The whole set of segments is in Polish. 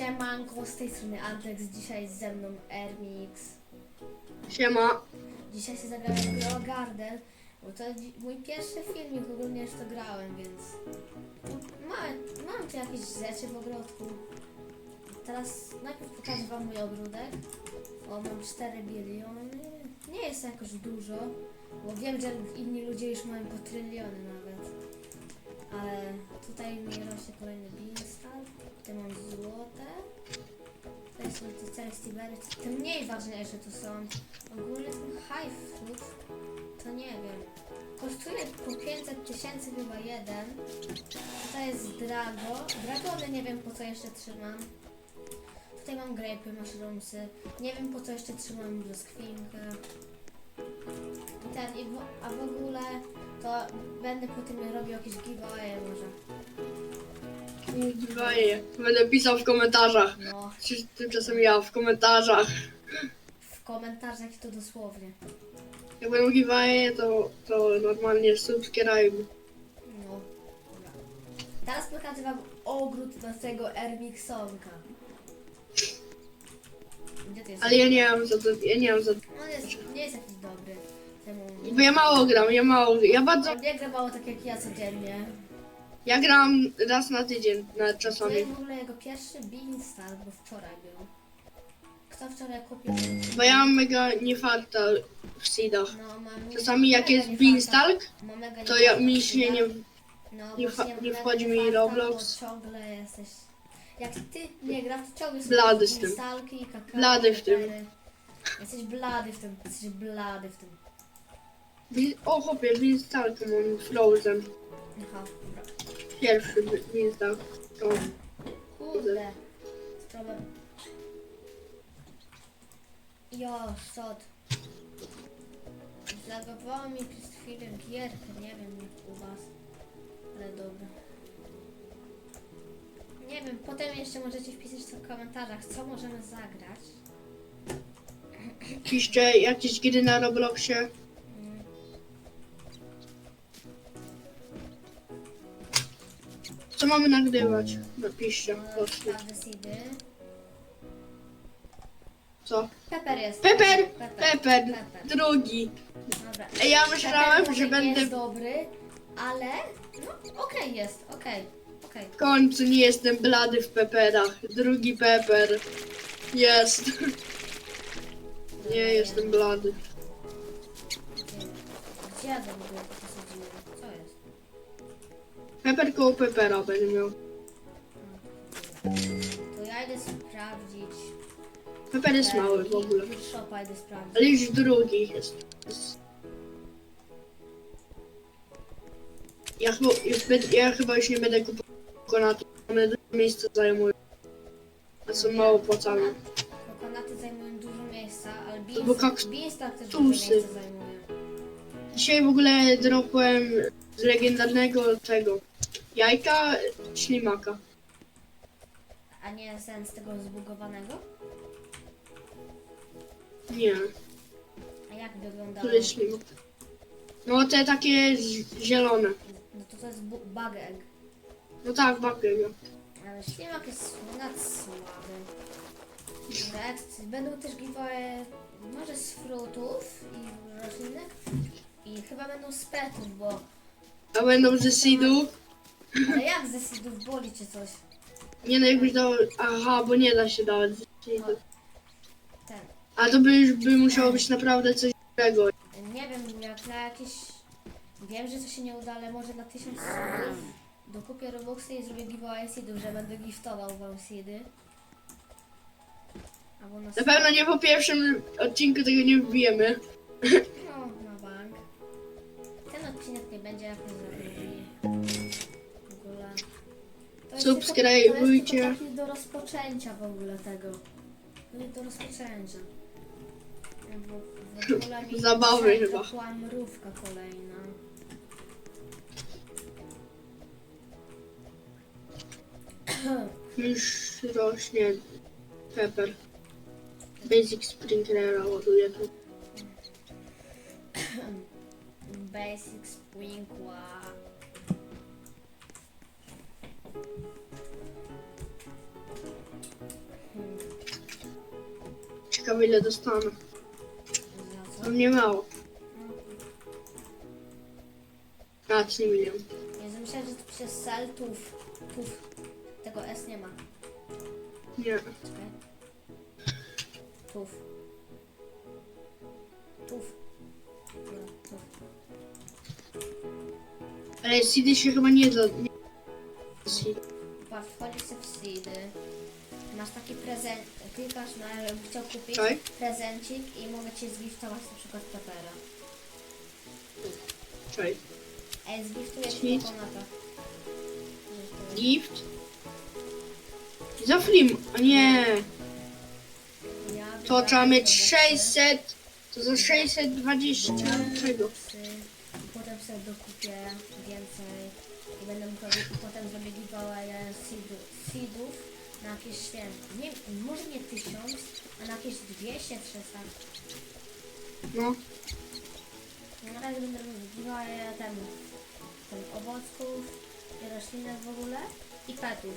Siemanko, z tej strony Antex, dzisiaj ze mną Ermix. Siema. Dzisiaj się zagrałem w Grow Garden, bo to dzi- mój pierwszy filmik, ogólnie już to grałem, więc mam, mam tu jakieś rzeczy w ogródku. Teraz najpierw pokażę wam mój ogródek. O, mam 4 biliony. Nie jest to jakoś dużo, bo wiem, że inni ludzie już mają po tryliony nawet. Ale tutaj mi rośnie kolejny beanstalk. Tutaj mam złote. Tutaj są te całe stibery. Te mniej ważniejsze tu są. Ogólnie ten high fruit, to nie wiem. Kosztuje po 500 tysięcy chyba jeden. Tutaj jest drago. Dragony nie wiem po co jeszcze trzymam. Tutaj mam grape'y, mushroomsy. Nie wiem po co jeszcze trzymam brzoskwinkę. Ten, i w, a w ogóle to będę po tym robił jakieś giveaway może. Dwaje. Będę pisał w komentarzach. No, Tymczasem ja w komentarzach. w komentarzach to dosłownie. Jak będą giveawaye, to, to normalnie subskrybuj. No, dobra. Teraz pokażę wam ogród naszego Ermiksonka. Gdzie ty? Ale ja nie mam za to, ja nie mam za to. On jest, nie jest jakiś dobry. Bo ja mało gram, ja mało, ja bardzo, nie gra mało tak jak ja codziennie. ja gram raz na tydzień, na To czasami. jest w ogóle jego pierwszy Beanstalk, bo wczoraj był. Kto wczoraj kupił? Bo ja mam mega niefarta w seedach. No, mam Czasami jak mega jest beanstalk, Mam mega to ja, mi się nie, No, nie się nie mega wchodzi mi Roblox. bo ciągle jesteś... Jak ty nie grasz, to ciągle są Blady z tym. beanstalki, kakao, Blady w tym. pepery. Jesteś blady w tym, jesteś blady w tym. O chłopie, beanstalk mam Frozen. Aha, dobra. Pierwszy. O. Kurde. Sprawę. Jo, sod. Zlagowało mi przez chwilę gierkę, nie wiem jak u was. Ale dobra. Nie wiem, potem jeszcze możecie wpisać w komentarzach, co możemy zagrać. Piszcie jakieś gry na Robloxie. Co mamy nagrywać? Napiszcie. seedy. Co? Pepper jest. Pepper! Pepper. Drugi. Dobra. Ja myślałem, że będę jest dobry, ale no okej jest, okej, okej. w końcu nie jestem blady w peperach. Drugi pepper. Jest. Nie jestem blady. Gdzie ja Pepper koło pepera będę miał. To ja idę sprawdzić. Pepper jest mały w ogóle. Shopa idę sprawdzić. Ale już drugi jest. Ja chyba, już będę- ja chyba już nie będę kupował kokonatu. One dużo miejsca zajmują. A są mało opłacalne. Kokonaty zajmują dużo miejsca, ale beans, kaks- beans tak też dużo tusy. miejsca zajmuje. Dzisiaj w ogóle dropłem z legendarnego tego jajka ślimaka. A nie sen z tego zbugowanego? Nie, A jak wyglądało? który ślimak? No te takie z- zielone. No to to jest bu- bug egg. No tak, bakiego. Ale ślimak jest nad słaby. Dobra, jak- będą też giveaway może z frutów i roślinek. I chyba będą z petów, bo... A będą ze seedów. Ale jak ze seedów boli cię coś? Nie no jakbyś dał... Aha, bo nie da się dawać ze seedów. Ten. A to by już by musiało być naprawdę coś dobrego. Nie wiem, jak na jakieś... Wiem, że to się nie uda, ale może na 1000 subów dokupię Robuxy i zrobię giveaway seedów, że będę giftował wam seedy. Albo na... Na pewno nie po pierwszym odcinku tego nie wbijemy. odcinek nie będzie. W ogóle. To jest Subskrybujcie. tylko- To jest tylko taki do rozpoczęcia w ogóle tego. To jest do rozpoczęcia. Bo w ogóle mi Zabawy dzisiaj chyba. mrówka kolejna. Już rośnie pepper. Basic Sprinklera ładuje tu. Basic sprinkler. Ciekawe ile dostanę. Za co? To mnie mało. A, 3 milion. Ja myślałem, że to przez sel tuf. Tuf. Tego S nie ma. Nie. Czekaj. Tuf. Tuf. Ale CD się chyba nie da. Nie... Patrz, wchodzisz sobie w seedy. Masz taki prezent, klikasz na, chciał kupić Tak. prezencik i mogę ci zgiftować na przykład pepera. Czekaj. Ej, zgiftuję ci Świt. kokonata. Gift. Za film. A nie. Ja To wybrałem trzeba mieć Robuxy. 600. To za 620 czego? Dokupię więcej. I będę mógł i potem zrobię giveaway seedu- seedów na jakieś święto. Nie, może nie tysiąc, a na jakieś 200, 300. No. Na razie będę robił giveaway ten, ten owoców, i roślinek w ogóle i petów.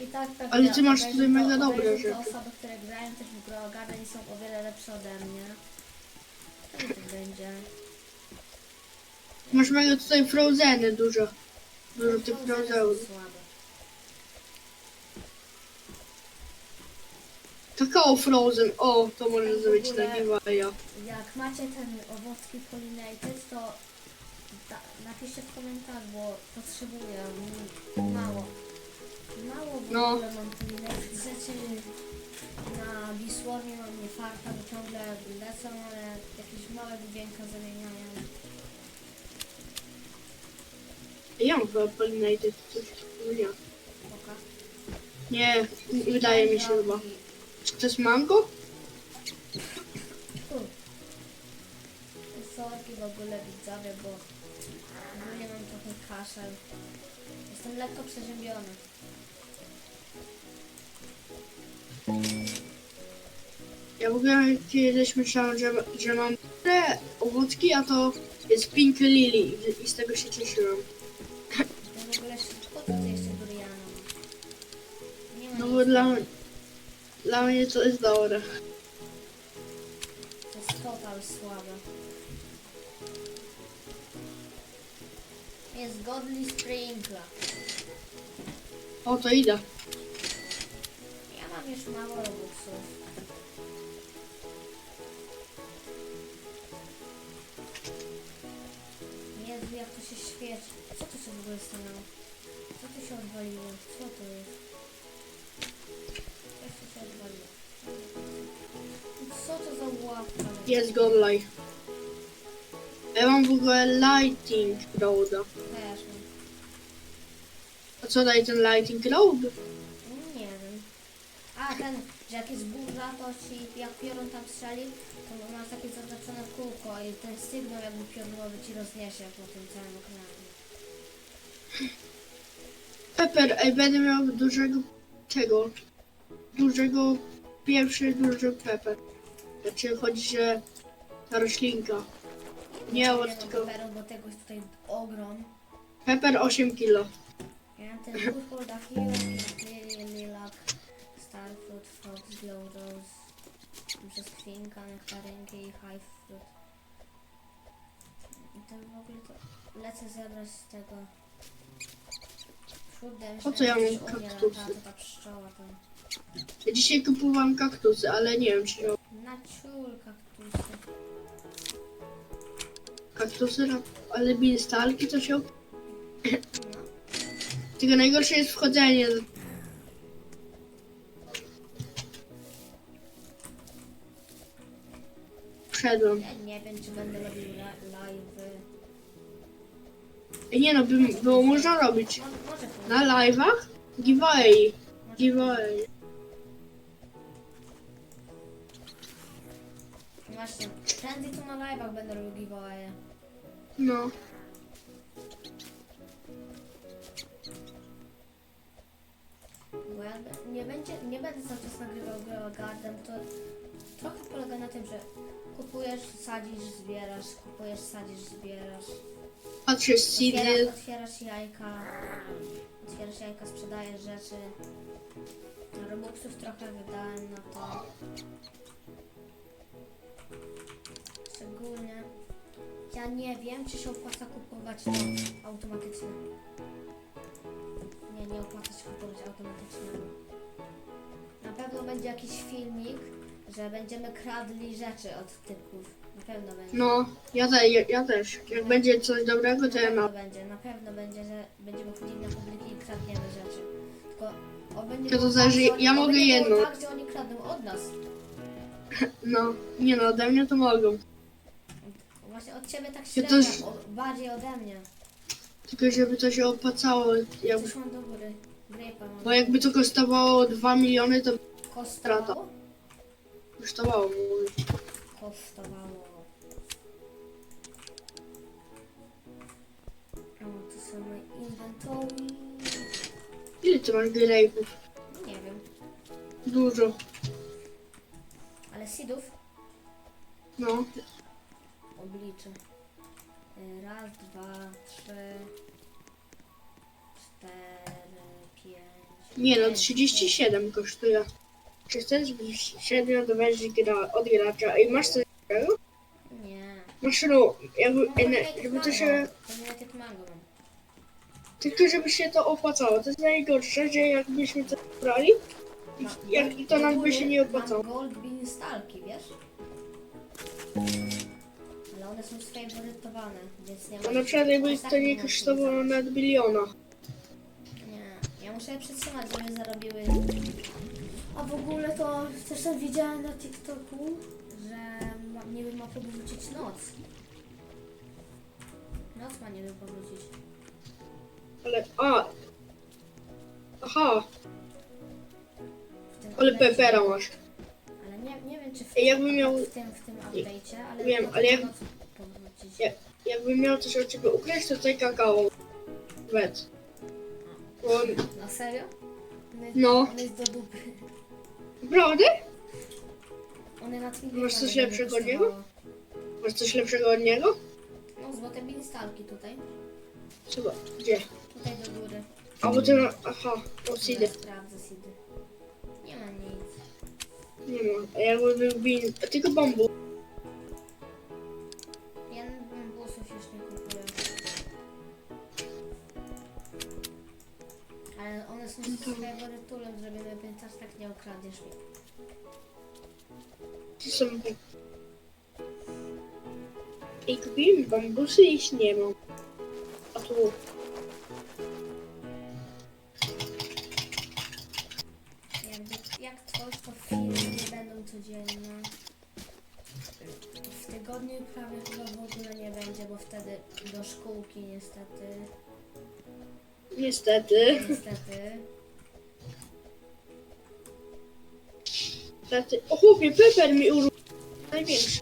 I tak pewnie Ale ty masz tutaj mega to- dobre te rzeczy. osoby, które grają też w grę Garden i są o wiele lepsze ode mnie. To nie tak będzie. Masz mega tutaj frozeny dużo. Dużo tych frozenów. słabe. Kakao frozen. O, to może zrobić ogóle- na giveawaya. Jak macie ten owocki pollinated, to da, napiszcie w komentarzu, bo potrzebuję mało. Mało w No. ogóle mam pollinated rzeczy. Na Wisłowie mam nie farta, bo ciągle lecą, ale jakieś małe dźwięka zamieniają. Ja mam chyba pollinated coś. No nie. Oka. Nie, wydaje mi się chyba. Czy to jest mango? Sorki w ogóle widzowie, bo ogólnie mam trochę kaszel. Jestem lekko przeziębiony. Ja w ogóle kiedyś myślałem, że, że mam te owocki, a to jest pink lily i- i z tego się cieszyłem. Dla, dla mnie to jest dobre. To jest total słabe. Jest Godly Sprinkler. O, to idę. Ja mam już mało robuxów. Jezu, jak to się świeci. Co tu się w ogóle stanęło? Co tu się odwaliło? Co to jest? Co to za łapka? Jest godlike. Ja mam w ogóle lighting roada. Też mam. A co daje ten lighting road? Nie wiem. A ten, że jak jest burza, to ci jak piorun tam strzeli, to masz takie zaznaczone kółko i ten sygnał jakby piorunowy ci rozniesie po tym całym ekranie. Pepper, ej, będę miał dużego tego. Dużego, pierwszy duży pepper. Znaczy chodzi, że ta roślinka. Nie, Nie od mam tylko peperu, bo tego jest tutaj ogrom. pepper 8 kilo. Ja ten Hero, Lily, Lilac, Starfruit, Fox, Glow Rose, przez Kwinka, Nektarynki i High Fruit. I to w ogóle to lecę zebrać z tego Fruit Dance. Po co ja mam kaktusy? ta, to ta pszczoła tam. Ja dzisiaj kupowałem kaktusy, ale nie wiem czy miał Na ciul kaktusy. kaktusy, no, ale binstalki to się... No. Tylko najgorsze jest wchodzenie. Wszedłem. Nie wiem, czy będę robił li- live'y. Ej, Nie no, by, było można robić. Może, może pójdę. Na live'ach? Giveaway. Giveaway. Właśnie, prędzej to na live'ach będę robił giveaway. No. Bo ja nie, będzie, nie będę cały czas nagrywał grę Garden, to trochę polega na tym, że kupujesz, sadzisz, zbierasz, kupujesz, sadzisz, zbierasz. Seedy. Otwiera, otwierasz jajka, otwierasz jajka, sprzedajesz rzeczy. Robuxów trochę wydałem na to. Ja nie wiem, czy się opłaca kupować to automatyczne. Nie, nie opłaca się kupować automatycznego. Na pewno będzie jakiś filmik, że będziemy kradli rzeczy od typów. Na pewno będzie. No, ja, te, ja, ja też. Jak będzie coś dobrego, to Na ja pewno będzie, na pewno będzie, że będziemy chodzili na publiki i kradniemy rzeczy. Tylko o będzie To to było zależy, tak, że oni- ja mogę będzie było jedno. Tak, że oni kradną od nas. No, nie no, ode mnie to mogą. Właśnie od ciebie tak Ja średnio, też- o, bardziej ode mnie. Tylko żeby to się opłacało. Jakby, Przyszłam do góry. Grape'a mam. bo jakby to kosztowało 2 miliony, to Kosztowało? kosztowało mówię. Kosztowało. O, to są moje inwentory. Ile ty masz grape'ów? Nie wiem, Dużo. ale seedów No, obliczę. Y, Raz, dwa, trzy, cztery, pięć. nie no, pięć, 37 kosztuje. Czy chcesz średnio dowiedzieć gra, od gracza? Ej, masz coś takiego? Nie. Masz no, jakby, Mam ene, United żeby to Mango. się... United Mango mam. Tylko żeby się to opłacało. To jest najgorsze, że jakbyśmy to brali, Ma- i, jak, i to nam by się nie opłacało. Mam gold bean stalki, wiesz? One są sfaworytowane, więc nie A na przykład jakby to nie kosztowało nawet biliona. Nie, ja muszę je przytrzymać, żeby zarobiły. A w ogóle to też tam widziałem na TikToku, że ma, niby ma powrócić noc. Noc ma niby powrócić. Ale, a... Aha, W tym ale update'cie. pepera masz. Ale nie, nie wiem czy w, Ej, jakbym miał- w tym, w tym update'cie, ale Wiem, ale jak- noc Jak- Jakbym miał coś od ciebie ukryć, to tutaj kakao. Wet. Bo, Na serio? On jest, No. On jest do dupy. na Twitterze Masz coś lepszego od niego? Masz coś lepszego od niego? No złote binstalki tutaj. Trzeba, gdzie? Tutaj do góry. A bo ty, aha, o seedy. Ja Sprawdzę seedy. Nie ma nic. Nie ma. A jakby był bin, tylko bambu. Ale one są z faworytulem zrobione, więc aż tak nie okradziesz mnie. To są... I kupiłem bambusy i ich nie mam. A tu... Jakby, jak coś, to filmy nie będą codzienne. W tygodniu prawie chyba w ogóle nie będzie, bo wtedy do szkółki niestety. Niestety. Niestety. Niestety. O chłopie, Pepper mi urósł. Największy.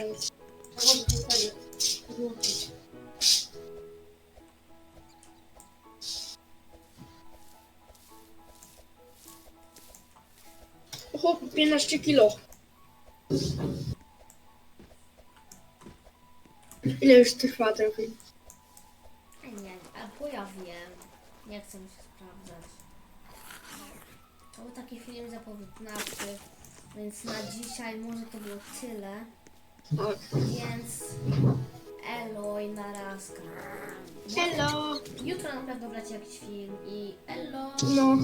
Jest. O chłopie, 15 kilo. Ile już trwa ten film? Nie, albo ja wiem. Nie chcę mi się sprawdzać. To był taki film zapowiednawczy, więc na dzisiaj może to było tyle. Więc elo i narazka. Hello. Jutro na pewno wleci jakiś film i elo. No.